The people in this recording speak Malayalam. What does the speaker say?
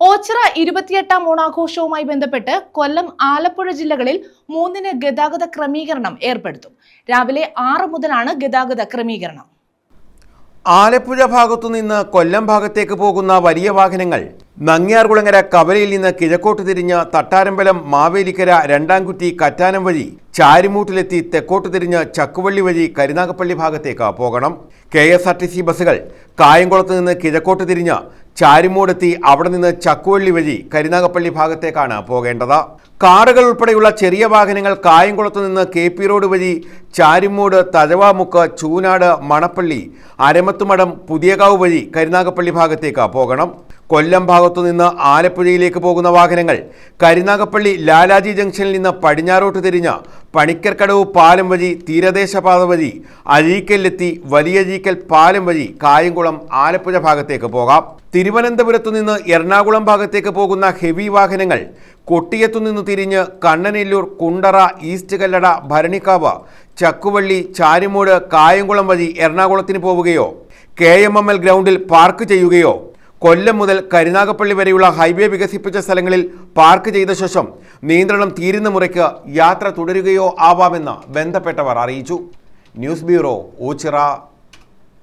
ഓച്ചിറ ഇരുപത്തിയെട്ടാം ഓണാഘോഷവുമായി ബന്ധപ്പെട്ട് കൊല്ലം ആലപ്പുഴ ജില്ലകളിൽ മൂന്നിന് ഗതാഗത ക്രമീകരണം ഏർപ്പെടുത്തും. രാവിലെ ആറ് മുതലാണ് ഗതാഗത ക്രമീകരണം. ആലപ്പുഴ ഭാഗത്തു നിന്ന് കൊല്ലം ഭാഗത്തേക്ക് പോകുന്ന വലിയ വാഹനങ്ങൾ നങ്ങിയാർകുളങ്ങര കവലയിൽ നിന്ന് കിഴക്കോട്ട് തിരിഞ്ഞ് തട്ടാരമ്പലം മാവേലിക്കര രണ്ടാംകുറ്റി കറ്റാനം വഴി ചാരിമൂട്ടിലെത്തി തെക്കോട്ട് തിരിഞ്ഞ് ചക്കുവള്ളി വഴി കരുനാഗപ്പള്ളി ഭാഗത്തേക്ക് പോകണം. K S R T C ബസ്സുകൾ കായംകുളത്ത് നിന്ന് കിഴക്കോട്ട് തിരിഞ്ഞ് ചാരിമൂടെത്തി അവിടെ നിന്ന് ചക്കുവള്ളി വഴി കരുനാഗപ്പള്ളി ഭാഗത്തേക്കാണ് പോകേണ്ടത്. കാറുകൾ ഉൾപ്പെടെയുള്ള ചെറിയ വാഹനങ്ങൾ കായംകുളത്ത് നിന്ന് കെ പി റോഡ് വഴി ചാരിമൂട് തഴവാമുക്ക് ചൂനാട് മണപ്പള്ളി അരമത്തുമടം പുതിയകാവ് വഴി കരിനാഗപ്പള്ളി ഭാഗത്തേക്ക് പോകണം. കൊല്ലം ഭാഗത്തു നിന്ന് ആലപ്പുഴയിലേക്ക് പോകുന്ന വാഹനങ്ങൾ കരുനാഗപ്പള്ളി ലാലാജി ജംഗ്ഷനിൽ നിന്ന് പടിഞ്ഞാറോട്ട് തിരിഞ്ഞ് പണിക്കർക്കടവ് പാലം വഴി തീരദേശപാത വഴി അഴീക്കലിലെത്തി വലിയഴീക്കൽ പാലം വഴി കായംകുളം ആലപ്പുഴ ഭാഗത്തേക്ക് പോകാം. തിരുവനന്തപുരത്തു നിന്ന് എറണാകുളം ഭാഗത്തേക്ക് പോകുന്ന ഹെവി വാഹനങ്ങൾ കൊട്ടിയത്തു നിന്ന് തിരിഞ്ഞ് കണ്ണനെല്ലൂർ കുണ്ടറ ഈസ്റ്റ് കല്ലട ഭരണിക്കാവ് ചക്കുവള്ളി ചാരിമൂട് കായംകുളം വഴി എറണാകുളത്തിന് പോവുകയോ കെ എം എം എൽ ഗ്രൗണ്ടിൽ പാർക്ക് ചെയ്യുകയോ കൊല്ലം മുതൽ കരുനാഗപ്പള്ളി വരെയുള്ള ഹൈവേ വികസിപ്പിച്ച സ്ഥലങ്ങളിൽ പാർക്ക് ചെയ്ത ശേഷം നിയന്ത്രണം തീരുന്ന മുറയ്ക്ക് യാത്ര തുടരുകയോ ആവാമെന്ന് ബന്ധപ്പെട്ടവർ അറിയിച്ചു. News bureau Ochira.